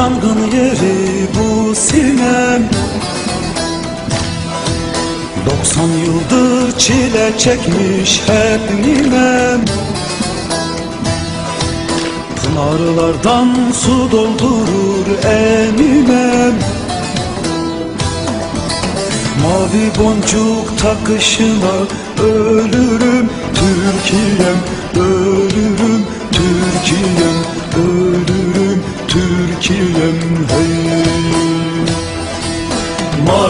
yangın yeri bu sinem. 90 yıldır çile çekmiş hep ninem. Pınarlardan su doldurur emimem Mavi boncuk takışına ölürüm Türkiye'm ölürüm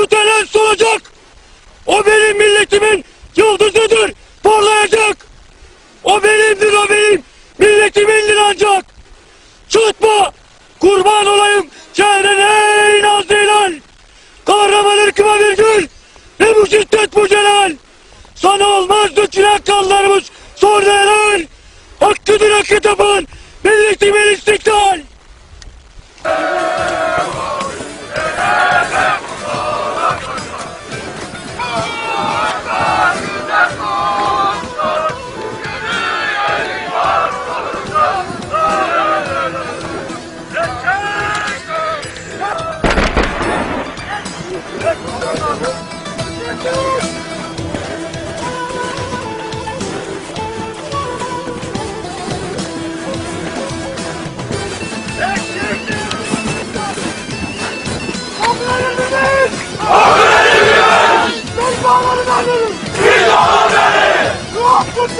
tütelen solacak! O benim milletimin yıldızıdır, parlayacak! O benimdir, o benim milletimindir ancak! Çıkma! Kurban olayım şehrin ey nazlı hilal! Kahraman ırkıma bir gül! Ne bu şiddet bu celal! Sana olmaz dökülen kanlarımız sonra helal! Hakkıdır hakkı tapan milletimin istiklal!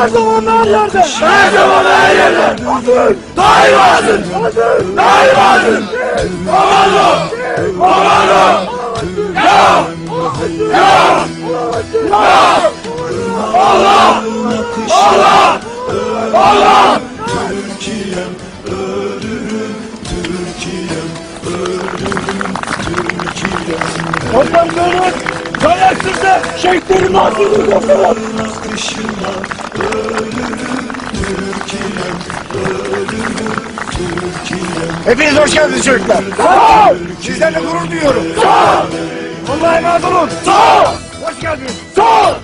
Her zaman her yerde! Her zaman her yerde! Hazır! Daim hazır! Hazır! Daim hazır! Komando! Komando! Ya! Ya! Ya! Allah! Allah! Allah! Türkiye'm ölürüm Türkiye'm ölürüm Türkiye'm Vatandaşlar! Kayaksızda şehitlerin nasıl gösterir? akışına ölürüm Türkiye'm ölürüm Türkiye'm Hepiniz hoş geldiniz çocuklar. Sağ ol. Sizlerle gurur duyuyorum. Sağ ol. Allah'a emanet olun. Sağ ol. Hoş geldiniz. Sağ ol.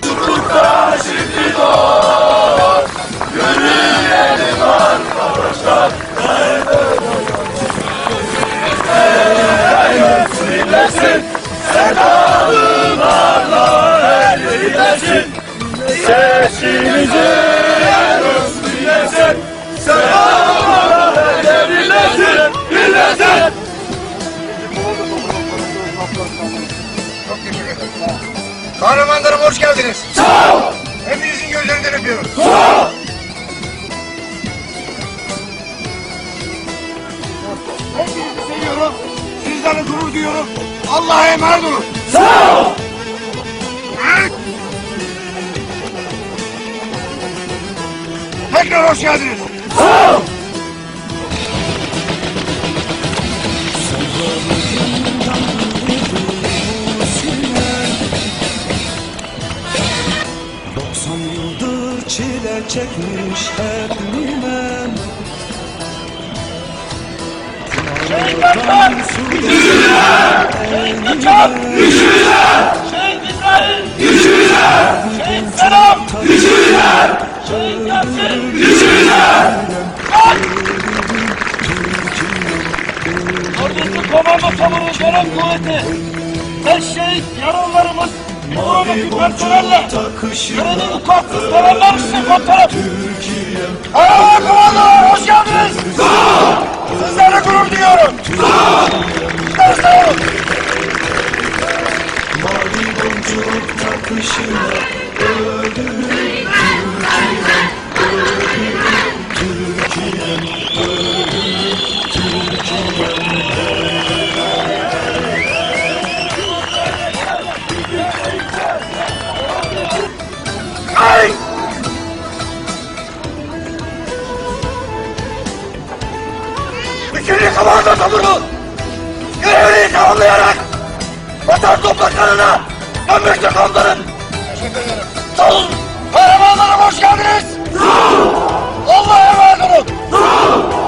Kahramanlarım hoş geldiniz. Sağ ol. Hepinizin gözlerinden öpüyorum. Sağ ol. Hepinizi seviyorum. Sizlerle gurur duyuyorum. Allah'a emanet olun. Sağ ol. Tekrar hoş geldiniz. Doksan çekmiş hep nimen Şehit İsrail! Güçlüler! Şehit Selam! Güçlüler! Şehit Yasin! Güçlüler! Ordusu Komando Tabur'un Dönem Kuvveti Beş şehit yaralılarımız Nuran'ın personelle takışına Görevi vukuatsız selamlar size komutanım tamamlayarak vatan topraklarına dönmüştür komutanım. Sağ olun. Kahramanlarım hoş geldiniz. Allah'a emanet olun.